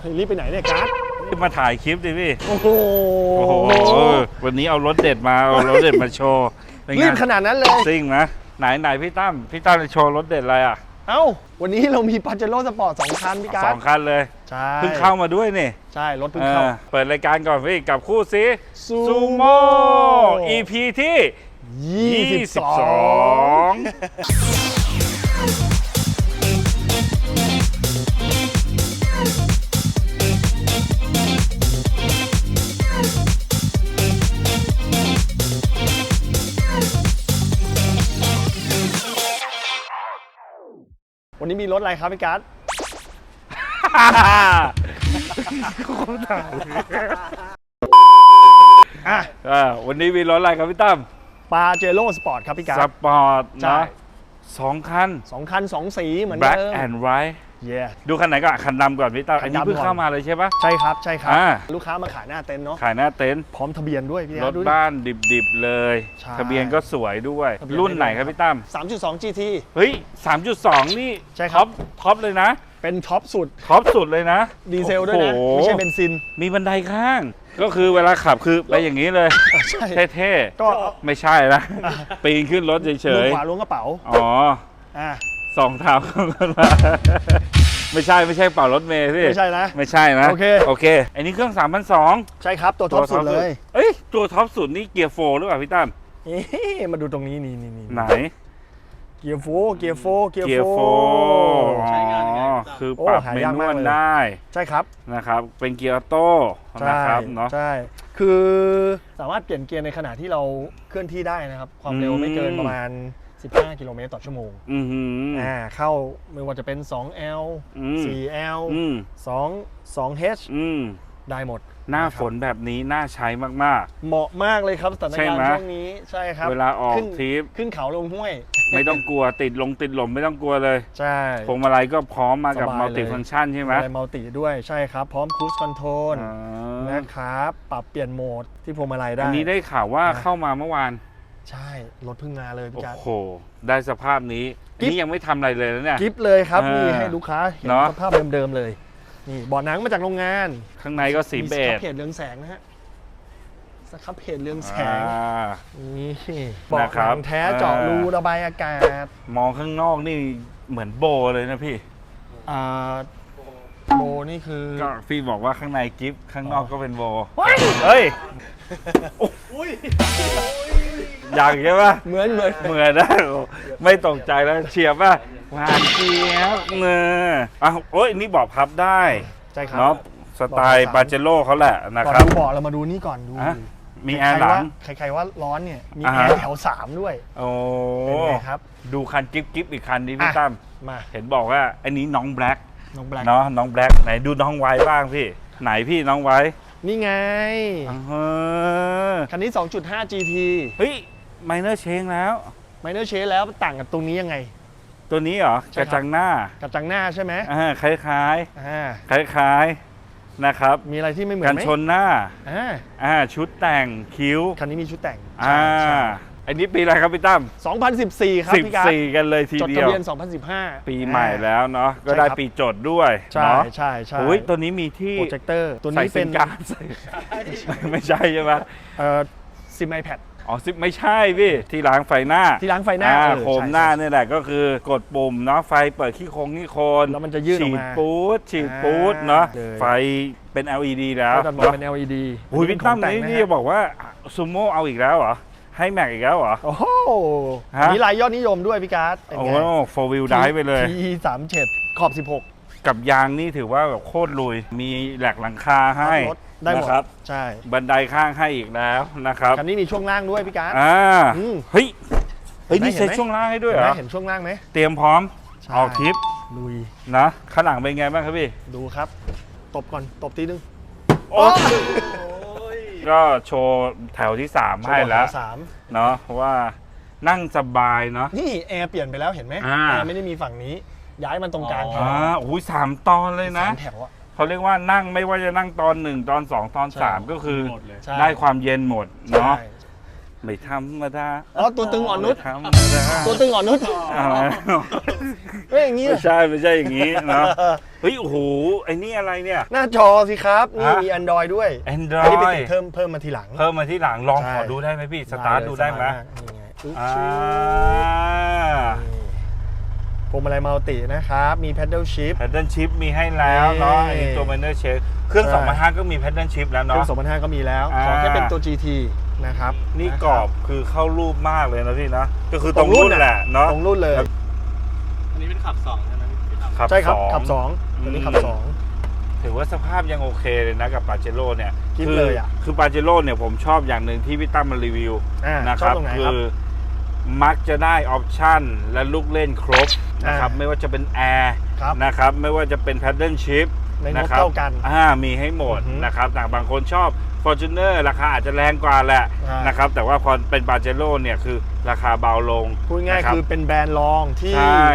เฮ้ยรีบไปไหนเนี่ยการ์ดมาถ่ายคลิปดิพี่ โอ้โหโอ้โห วันนี้เอารถเด็ดมา เอารถเด็ดมาโชว์เป็นไงรีบขนาดนั้นเลย ซิ่งนะ ไหนไหนพี่ตั้ม พี่ตั้มจะโชว์รถเด็ดอะไรอะ เอ้า วันนี้เรามีปาเจโร่สปอร์ตสองคันพี่การ์สดองคันเลย ใช่เพิ่งเข้ามาด้วยนี่ ใช่ รถเพิ่งเอเข้าอเปิดรายการก่อนพี่กับคู่ซีซูซูโม่โม่ EP ที่ยี่สิบสอง22 มีรถอะไรครับพี่การ์ดอะเออวันนี้มีรถอะไรครับพี่ตั้มปาเจโร่สปอร์ตครับพี่การ์สด ปอร์ตใช่ นะสองคัน สองคันสองสีเหมือน Black เดิม and White เย้ดูคันไหนก่อนคันดำก่อนพี่ตั้มคัอันนดำนี้เพิ่งก่อนเข้ามาเลยใช่ปะ ใช่ครับใช่ครับ อ่า ลูกค้ามาขายหน้าเต็นท์เนาะขายหน้าเต็นท์พร้อมทะเบียนด้วยพี่รการ์ถดดูดิ บ้านดิบๆเลย ใช่ทะเบียนก็สวยด้วย ทะเบียน รุ่นไหนได้ด้วยครับพี่ตั้ม3.2 GT เฮ้ย 3.2 นี่ใช่ครับ ท็อปท็อปเลยนะเป็นท็อปสุดท็อปสุดเลยนะดีเซลด้วยนะ โอ้โหไม่ใช่เบนซินมีบันไดข้าง ก็คือเวลาขับคือไปอย่างนี้เลยใช่ เท่ก็ๆไม่ใช่นะปีนขึ้นรถเฉมือยขวาล้วงกระเป๋าๆ อ๋ออ่าสองเท้าเข้ากันมา ไม่ใช่ไม่ใช่เป่ารถเมย์พี่ไม่ใช่นะ ไม่ใช่นะโอเค โอเคอันนี้เครื่อง3,200 ใช่ครับ ตัวท็อปสุดเลยเอ้ยตัวท็อปสุดนี่เกียร์โฟร์หรือเปล่าพี่ตั้มเอ๊ะมาดูตรงนี้นี่นี่นี่ไหน เกียร์โฟเกียร์โฟเกียร์เกียร์โฟโฟอ๋ใช้งานยังไงอครับคือโอ้ปรับหาเมยากนมากวลเลยได้ใช่ครับนะครับ เป็นเกียร์ออโต้นะครับเนาะใช่คือสามารถเปลี่ยนเกียร์ในขณะที่เราเคลื่อนที่ได้นะครับ ความเร็วไม่เกินอืมประมาณ 15 กิโลเมตรต่อชั่วโมงอือหืออ่าเข้าไม่ว่าจะเป็น 2L อืม 4L อืม2 2H อืมได้หมด หน้าะครับฝนแบบนี้น่าใช้มาก เหมาะมากเลยครับสถานใช่การไหมณ์ช่วงนี้ใช่ครับเวลาออกขึ้นทริป ขึ้นเขาลงห้วยๆไม่ต้องกลัวติดลงติดลมไม่ต้องกลัวเลยใช่ พวงมาลัยก็พร้อมมากับสบายมัลติเลยฟัง c t ชันใช่ไหมอะไรมัลติด้วยใช่ครับ พร้อมค u ู e คอนโทรลอ่านะครับปรับเปลี่ยนโหมดที่พวงมาลัยได้ อันนี้ได้ข่าวว่านะ เข้ามาเมื่อวาน ใช่รถเพึ่งมาเลยพี่โอ้การโห ได้สภาพนี้อันนี้ยังไม่ทำอะไรเลยนะเนี่ย กิฟเลยครับเออนี่ให้ลูกค้าเห็นเนอะ สภาพเดิมๆเลยนี่เบาะหนังมาจากโรงงานข้างในก็สีมีเบสครับจเพจเรืองแสงนะฮะสครับเพจเรืองแสอ่งา นี่เบาะนะคหรับนังแท้เจาะรูระบายอากาศมองข้างนอกนี่เหมือนโบเลยนะพี่ อ่าโบนี่คือ ก็พี่บอกว่าข้างในกิฟต์ข้างนอกก็เป็นโบว้ายเฮ้ย อยากใช่ปะเหมือนเหมือนเหมือนนะโอ้ไม่ตกใจแล้วเฉียบป่ะหวานเจี๊ยบเนออ้าวโอ้ยนี่บอกพับได้ใช่ครับเนาะสไตล์บอกปาเจโร่เขาแหละนะก่อนครับ ดูเบาะเรามาดูนี่ก่อนดูอะมีแอร์หลังใครๆว่าใครๆว่าร้อนเนี่ยมีอ่าแอฮะ ร์แถวสามด้วยโอ้เป็นไงครับดูคันกิฟกิฟอีกคันนี้พี่อะตั้มมาเห็นบอกว่าอันนี้น้องแบล็กน้องแบล็คเนาะน้องแบล็กไหนดูน้องไว้บ้างพี่ ไหนพี่น้องไว้นี่ไงอ่าฮะคันนี้ 2.5 GT เฮ้ย ไมเนอร์เชงแล้ว ไมเนอร์เชแล้วต่างกับตรงนี้ยังไง ตัวนี้เหรอใช่กครับระจังหน้ากับจังหน้าใช่ไหมอ่าคล้ายอ่าๆ คล้ายๆนะครับมีอะไรที่ไม่เหมือกันนไหมชนหน้าอ่าอ่าชุดแต่งคิ้วคันนี้มีชุดแต่งอ่าใช่อันนี้ปีอะไรครับพี่ตั้มใช่2014 ครับพี่การด14 กันเลยทีจดเดีทะยว เบียน 2015 ปีใหม่อ่าแล้วเนาะก็ใช่ได้ครับ ปีจดด้วยใช่เนาะใช่ใช่โอ้ยตัวนี้มีที่โปรเจคเตอร์ตัวใส่นี้เป็เป็นนการดใส่ไม่ใช่ใช่ไหมเอ่อซิมไอแพด อ๋อซิไม่ใช่พี่ที่ล้างไฟหน้าที่ล้างไฟหน้าอ่เออโคมใช่หน้าใช่ เนี่ยแหละก็คือกดปุ่มเนาะไฟเปิดขี้โคงขี้โคนแล้วมันจะยื่นออกมาฉีดปูดฉีดอ่าปูดเนาะเลย ไฟเป็น LED แล้วก็จะมองเป็น LED อุ้ยพี่ตั้มเป็นี่ของแต่งนี่นะจะฮะบอกว่าซูโม่เอาอีกแล้วเหรอให้แม็กอีกแล้วเหรอ โอ้โหฮะ มีลายยอดนิยมด้วยพี่การ์ดเป็นโอ้ไง โหโฟวิลไดไปเลย PE 37ขอบ 16 กับยางนี่ถือว่าแบบโคตรลุย มีแหลกหลังคาให้รถได้หมดนะครับ ใช่บันไดข้างให้อีกแล้วนะครับคันนี้มีช่วงล่างด้วยพี่การ์ดอ่าอืม เฮ้ยเฮ้ยเห็นไหมนี่เซ็ตเห็นไหมช่วงล่างให้ด้วยเหรเห็นไหอมเห็นช่วงล่างไหมเตรียมพร้อมใช่ ออกทริปลุยนะข้างหลังเป็นไงบ้างครับพี่ดูครับ ตบก่อนตบทีนึงโอ้ก็โชว์แถวที่ 3 ให้แล้วสามเนาะเพราะว่านั่งสบายเนาะนี่แอร์เปลี่ยนไปแล้วเห็นไหมอ่า แอร์ไม่ได้มีฝั่งนี้ ย้ายมันตรงกลางแทนอ่าโอ้ยสามตอนเลยนะ สามแถวอะ เขาเรียกว่านั่งไม่ว่าจะนั่งตอน1ตอน2ตอนใช่3ก็คือหมดเลย ใช่ได้ความเย็นหมดเนาะใช่ไม่ธรรมดาอ๋อตัวตึงอ่อนนุชไม่ธรรมดาตัวตึงอ่อนนุชอะไรเฮ้ยอย่างงี้ไม่เหรอใช่ไม่ใช่อย่างนี้เนาะเฮ้ยโอ้โหไอ้นี่อะไรเนี่ย หน้าจอสิครับ นี่ฮะ มี Android ด้วยแอนดรอันนี้ไปอติดเพิ่มเพิ่มมาทีหลัง เพิ่มมาที่หลังลองใช่ ขอดูได้ไหมพี่สตาร์ทดูได้ไหมเลยสบายากนี่ไงอุ๊ยอ่าชิวนี่ พวงมาลัยมัลตินะครับ มี pedal shift แพดเดิลชิพมีให้แล้วเนาะนี่อันนี้ตัว m มนเนอร์เชคเครื่อง ใช่ 2,500 ก็มีแพดเดิลชิพแล้วเครื่อเนาะ ง2005ก็มีแล้ว อ่า ขอแค่เป็นตัว GT นะครับนี่ะคกรอบคือเข้ารูปมากเลยนะพี่นะก็คือตตรรงงรุ่รุ่นนแหละเนาะ ตรงรุ่นเลยอันนี้เป็นขับสองใช่ไหมพี่ตั้มขับใช่ครับ สอง ขับ 2 ตัวนี้ขับ อืม ถือว่าสภาพยังโอเคเลยนะกับปาเจโร่เนี่ยคิดคืเลยอะ คือปาเจโร่เนี่ยผมชอบอย่างหนึ่งที่พี่ตั้มมารีวิว2อ่านะชคอบรับตรงไหนคืครับ อมักจะได้ออปชั่นและลูกเล่นครบ นะครับอ่าไม่ว่าจะเป็นแอร์ครับ นะครับไม่ว่าจะเป็นแพดเดิลชิพในงนะบครับเท่ากันอ่ามีให้หมดอือฮึนะครับแต่บางคนชอบ Fortuner ราคาอาจจะแรงกว่าแหละอ่าน นะครับแต่ว่าพอเป็นปาเจโร่เนี่ยคือราคาเบาลงพูดง่ายนะรับคือเป็นแบรนด์รองที่ใช่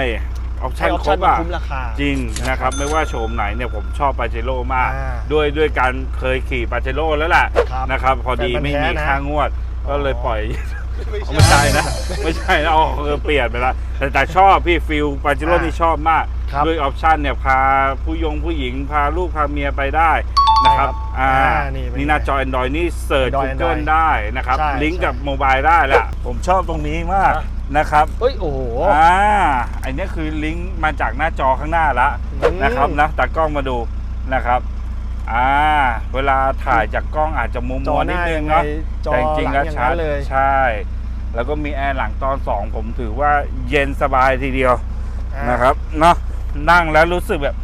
ออปใช้ชั่นออปครชั่นบมาอะ คุ้มราคา จริงนะครับไม่ว่าโฉมไหนเนี่ยผมชอบปาเจโร่มาก อ่าด้วยด้วยการเคยขี่ปาเจโร่แล้วแหละครับนะครับพอดีแฟนพันธุ์ไม่แท้มีนะค่างวด ก็เลยอ๋อป ล่อยไม่ใช่นะ ไม่ใช่นะเอาเออเปลี่ยนไปละแต่แต่ชอบพี่ฟิลปาเจโร่อ่านี่ชอบมาก ครับด้วยออปชันเนี่ยพาผู้ยงผู้หญิงพาลูกพาเมียไปได้นะครับใช่ครับอ่าอ่านี่เป็นนี่หน้าจอ Android นี่เสิร์ช Android Google Android ได้นะครับ ใช่ลิงก์ใช่ กับโมบายได้แหละ ผมชอบตรงนี้มากนะครับเอ้ยโอ้โห อ่าอันนี้คือลิงก์มาจากหน้าจอข้างหน้าละอืมนะครับนะตากล้องมาดูนะครับ อ่าเวลาถ่ายจากกล้องอาจจะมุมจมัอวหนิดน้านึยังงไงเนาะจอแต่จริงหลัๆงอย่างแล้วชันั้ดนเลย ใช่ แล้วก็มีแอร์หลังตอน2ผมถือว่าเย็นสบายทีเดียวอ่านะครับเนาะนั่งแล้วรู้สึกแบบ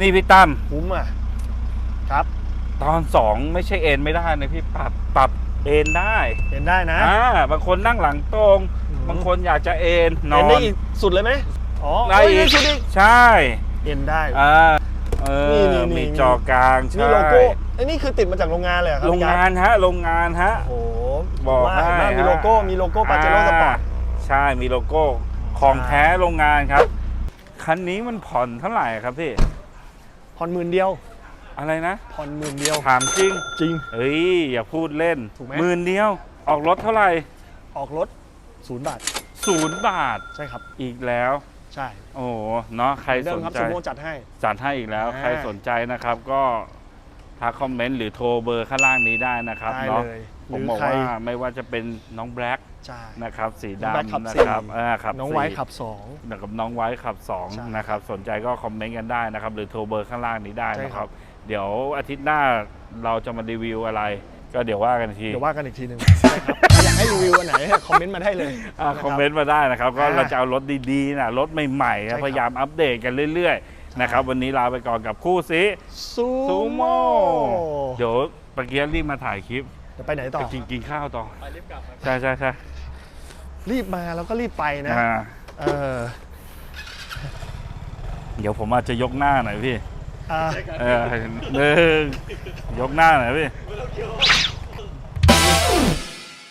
นี่พี่ตั้มคุ้มอะ ครับตอน2ไม่ใช่เอ็นไม่ได้นะพี่ปรับปรับเอ็นได้เห็นได้นะอ่าบางคนนั่งหลังตรงอืมบางคนอยากจะเอ็นนอเห็นนได้อีกสุดเลยไหมอ๋อได้โอ้ยอีกสุดอีกใช่ เห็นได้ อ่า เอนี่อ นี่นี่มีจอกลางใช่นี่โลโก้ไอ้นี่คือติดมาจากโรงงานเลยเหรอครับโรงพี่งานฮะโรงงานฮะ โอ้โหบอกว่าให้เห็นว่ามีฮะ โลโก้มีโลโก้ปาเจโร่สปอร์ต ใช่มีโลโก้ของแท้โรงงานครับ คันนี้มันผ่อนเท่าไหร่ครับพี่ ผ่อนหมื่นเดียว อะไรนะ ผ่อนหมื่นเดียว ถามจริง จริงเฮ้ย อย่าพูดเล่นถูกไหมหมื่นเดียว ออกรถเท่าไหร่ออกรถศูนย์บาท ศูนย์บาทใช่ครับ อีกแล้ว ใช่โอ้โหเนาะใครเดิสมนครับใจซูโม่จัดให้ จัดให้อีกแล้ว อ่า ใครสนใจนะครับก็ทักคอมเมนต์หรือโทรเบอร์ข้างล่างนี้ได้นะครับได้เนาะเลยผมหรืบอกใครว่าไม่ว่าจะเป็นน้องแบล็กใช่ นะครับ สีน้องแบล็คขับดำนะสี่ ครับอ่าขับน้องไว้สี่ขับสองแล้วกับน้องไว้ขับใช่2นะครับ สนใจก็คอมเมนต์กันได้นะครับ หรือโทรเบอร์ข้างล่างนี้ได้ใช่นะคครัรับ บ เดี๋ยวอาทิตย์หน้าเราจะมารีวิวอะไร ก็เดี๋ยวว่ากันอีกทีเดี๋ยวว่ากันอีกทีหนึ่งนะครับอยากให้รีวิวอันไหนคอมเมนต์มาได้เลยอ่าะรับ คอมเมนต์มาได้นะครับ ก็อ่าเราจะเอารถดีๆนะรถใหม่ๆใช่ครันะบ พยายามอัปเดตกันเรื่อยๆนะครับวันนี้ลาไปก่อนกับคู่ซีซูซูโม่โม่เดี๋ยวปะเกียรีบมาถ่ายคลิปจะไปไหนต่อ ไปกินกินข้าวต่อไปรีบกลับครับใช่ใช่ใช่รีบมาแล้วก็รีบไปนะ อ่าเออ เดี๋ยวผมอาจจะยกหน้าหน่อยพี่ อะเออหนึ่งยกหน้าหน่อยพี่